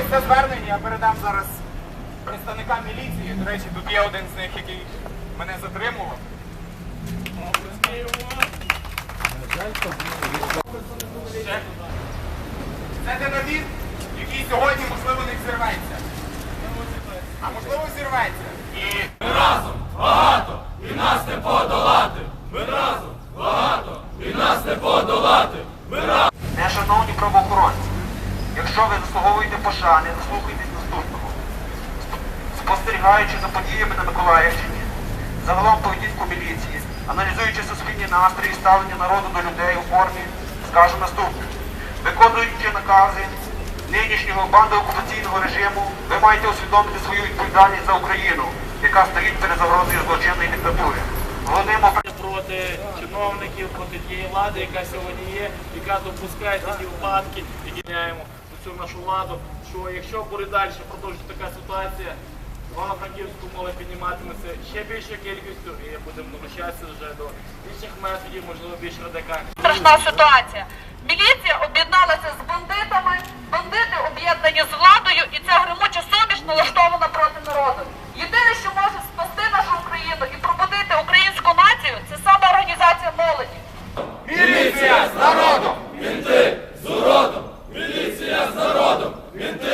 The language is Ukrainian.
ось це звернення я передам зараз представникам міліції. До речі, тут є один з них, який мене затримував. Це динаміт, який сьогодні, можливо, не зірветься. А можливо, зірветься. І ми разом багато і нас Не, шановні правоохоронці, якщо ви заслуговуєте пошани, заслухайтесь наступного. Спостерігаючи за подіями на Миколаївщині, загалом поведінку міліції, аналізуючи суспільні настрої ставлення народу до людей у формі, скажу наступне. Виконуючи накази нинішнього бандоокупаційного режиму, ви маєте усвідомити свою відповідальність за Україну, яка стоїть перед загрозою злочинної диктатури. Головним проти чиновників, проти тієї влади, яка сьогодні є, яка допускає такі випадки, які міняємо цю нашу владу. Що якщо буде далі продовжити така ситуація, Івано-Франківську мови підніматиметься ще більшою кількістю і будемо долучатися вже до інших методів, можливо, більш радикальних. страшна ситуація. Міліція об'єдналася з бандитами, бандити об'єднані з. Mientras